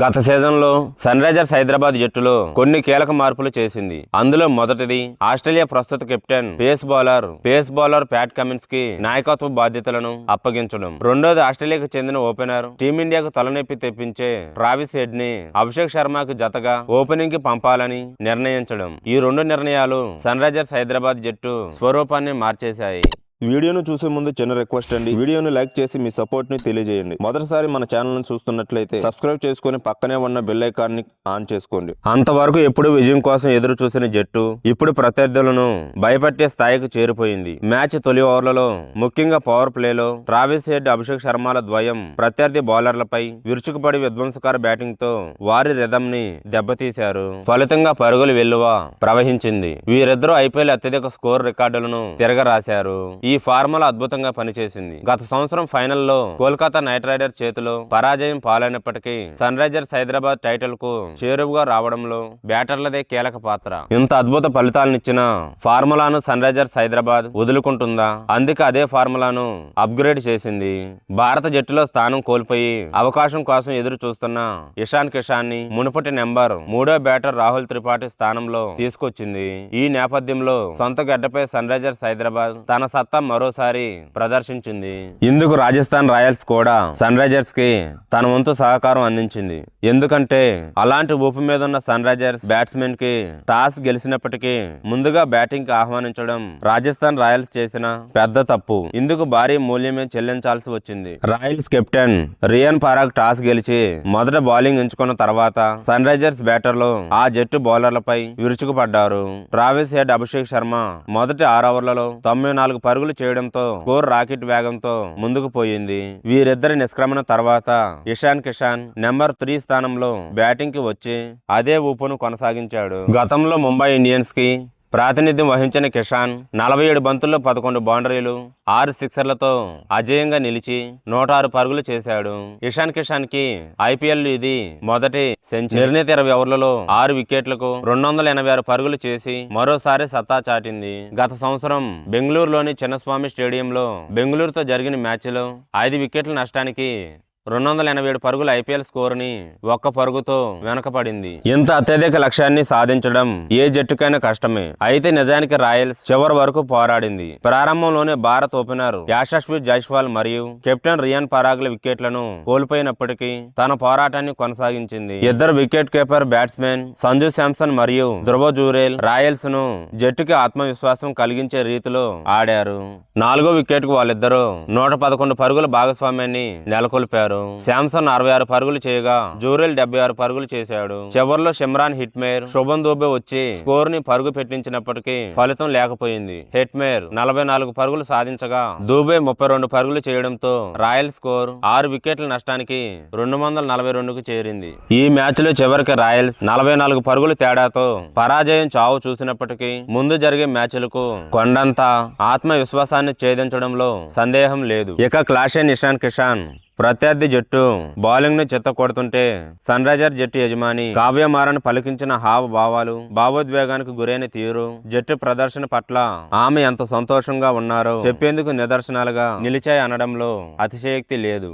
గత సీజన్లో sun Risers Hyderabad జట్టులో కొన్ని కీలక మార్పులు చేసింది. అందులో మొదటిది ఆస్ట్రేలియా ప్రస్తుత captain pace bowler pace bowler Pat కమిన్స్కి నాయకత్వ బాధ్యతలను అప్పగించడం. రెండోది ఆస్ట్రేలియాకు చెందిన ఓపెనర్ టీమిండియాకు తలనొప్పి తెప్పించే ట్రావిస్ హెడ్ని అభిషేక్ శర్మకు జతగా ఓపెనింగ్కి పంపాలని నిర్ణయించడం. ఈ రెండు నిర్ణయాలు సన్ రైజర్స్ హైదరాబాద్ జట్టు స్వరూపాన్ని మార్చేశాయి. వీడియోను చూసే ముందు చిన్న రిక్వెస్ట్ అండి. వీడియోను లైక్ చేసి మీ సపోర్ట్ని తెలియజేయండి. మొదటిసారి మన ఛానల్ను చూస్తున్నట్లయితే సబ్స్క్రైబ్ చేసుకుని పక్కనే ఉన్న బెల్ ఐకాన్ని ఆన్ చేసుకోండి. అంతవరకు ఎప్పుడు విజయం కోసం ఎదురు చూసిన జట్టు ఇప్పుడు ప్రత్యర్థులను భయపెట్టే స్థాయికి చేరిపోయింది. మ్యాచ్ తొలి ఓవర్లలో ముఖ్యంగా పవర్ ప్లేలో ట్రావిస్ హెడ్ అభిషేక్ శర్మల ద్వయం ప్రత్యర్థి బౌలర్లపై విరుచుకుపడి విధ్వంసకర బ్యాటింగ్తో వారి రిధం ని దెబ్బతీశారు. ఫలితంగా పరుగుల వెల్లువ ప్రవహించింది. వీరిద్దరూ ఐపీఎల్ అత్యధిక స్కోర్ రికార్డులను తిరగరాశారు. ఈ ఈ ఫార్ములా అద్భుతంగా పనిచేసింది. గత సంవత్సరం ఫైనల్లో కోల్కతా నైట్ రైడర్స్ చేతిలో పరాజయం పాలైనప్పటికీ సన్ రైజర్స్ హైదరాబాద్ టైటిల్కు చేరువుగా రావడంలో బ్యాటర్లదే కీలక పాత్ర. ఇంత అద్భుత ఫలితాలనిచ్చిన ఫార్ములాను సన్ రైజర్స్ హైదరాబాద్ వదులుకుంటుందా? అందుకే అదే ఫార్ములాను అప్గ్రేడ్ చేసింది. భారత జట్టులో స్థానం కోల్పోయి అవకాశం కోసం ఎదురు చూస్తున్న ఇషాన్ కిషాన్ని మునుపటి నెంబర్ మూడో బ్యాటర్ రాహుల్ త్రిపాఠి స్థానంలో తీసుకొచ్చింది. ఈ నేపథ్యంలో సొంత గడ్డపై సన్ రైజర్స్ హైదరాబాద్ తన సత్తా మరోసారి ప్రదర్శించింది. ఇందుకు రాజస్థాన్ రాయల్స్ కూడా సన్ రైజర్స్కి తన వంతు సహకారం అందించింది. ఎందుకంటే అలాంటి ఊపు మీద ఉన్న సన్ రైజర్స్ బ్యాట్స్మెన్కి టాస్ గెలిచినప్పటికీ ముందుగా బ్యాటింగ్కి ఆహ్వానించడం రాజస్థాన్ రాయల్స్ చేసిన పెద్ద తప్పు. ఇందుకు భారీ మూల్యమే చెల్లించాల్సి వచ్చింది. Royals captain Riyan Parag toss గెలిచి మొదట బౌలింగ్ ఎంచుకున్న తర్వాత సన్ రైజర్స్ బ్యాటర్లు ఆ జట్టు బౌలర్లపై విరుచుకుపడ్డారు. ట్రావెల్స్ హెడ్ అభిషేక్ శర్మ మొదటి ఆరు ఓవర్లలో తొంభై నాలుగు పరుగులు చేయడంతో స్కోర్ రాకెట్ వేగంతో ముందుకు పోయింది. వీరిద్దరి నిష్క్రమణ తర్వాత ఇషాన్ కిషాన్ నెంబర్ త్రీ స్థానంలో బ్యాటింగ్కి వచ్చి అదే ఊపును కొనసాగించాడు. గతంలో ముంబై ఇండియన్స్కి ప్రాతినిధ్యం వహించిన కిషాన్ నలభై ఏడు బంతుల్లో పదకొండు బౌండరీలు ఆరు సిక్సర్లతో అజేయంగా నిలిచి నూట ఆరు పరుగులు చేశాడు. ఇషాన్ కిషాన్కి ఐపీఎల్ ఇది మొదటి సెంచరీ. నిర్ణీత ఇరవై ఓవర్లలో ఆరు వికెట్లకు రెండు వందల ఎనభై ఆరు పరుగులు చేసి మరోసారి సత్తా చాటింది. గత సంవత్సరం బెంగళూరులోని చిన్నస్వామి స్టేడియంలో బెంగళూరుతో జరిగిన మ్యాచ్లో ఐదు వికెట్ల నష్టానికి రెండు వందల ఎనభై ఏడు పరుగుల ఐపీఎల్ స్కోర్ని ఒక్క పరుగుతో వెనకపడింది ఇంత అత్యధిక లక్ష్యాన్ని సాధించడం ఏ జట్టుకైనా కష్టమే. అయితే నిజానికి రాయల్స్ చివరి వరకు పోరాడింది. ప్రారంభంలోనే భారత్ ఓపెనర్ యాశస్వి జైస్వాల్ మరియు కెప్టెన్ రియాన్ పరాగ్ల వికెట్లను కోల్పోయినప్పటికీ తన పోరాటాన్ని కొనసాగించింది. ఇద్దరు wicket keeper batsmen Sanju Samson మరియు ధ్రువ జూరేల్ రాయల్స్ను జట్టుకి ఆత్మవిశ్వాసం కలిగించే రీతిలో ఆడారు. నాలుగో వికెట్కు వాళ్ళిద్దరూ నూట పదకొండు పరుగుల భాగస్వామ్యాన్ని నెలకొల్పారు. శాంసన్ అరవై ఆరు పరుగులు చేయగా జూరెల్ డెబ్బై ఆరు పరుగులు చేశాడు. చివరిలో షిమ్రాన్ హిట్మేర్ శుభం దూబే వచ్చి స్కోర్ని పరుగు పెట్టించినప్పటికీ ఫలితం లేకపోయింది. హిట్మేర్ నలభై నాలుగు పరుగులు సాధించగా దూబే ముప్పై రెండు పరుగులు చేయడంతో రాయల్ స్కోర్ ఆరు వికెట్ల నష్టానికి రెండు వందల నలభై రెండుకు చేరింది. ఈ మ్యాచ్లో చివరికి రాయల్స్ నలభై నాలుగు పరుగుల తేడాతో పరాజయం చావు చూసినప్పటికీ ముందు జరిగే మ్యాచ్లకు కొండంత ఆత్మవిశ్వాసాన్ని ఛేదించడంలో సందేహం లేదు. ఇక క్లాషే నిషాన్ కిషాన్. ప్రత్యర్థి జట్టు బౌలింగ్ను చెత్త కొడుతుంటే సన్ రైజర్ జట్టు యజమాని కావ్యమారను పలికించిన హావ భావాలు భావోద్వేగానికి గురైన తీరు జట్టు ప్రదర్శన పట్ల ఆమె ఎంత సంతోషంగా ఉన్నారో చెప్పేందుకు నిదర్శనాలుగా నిలిచాయి అనడంలో అతిశయోక్తి లేదు.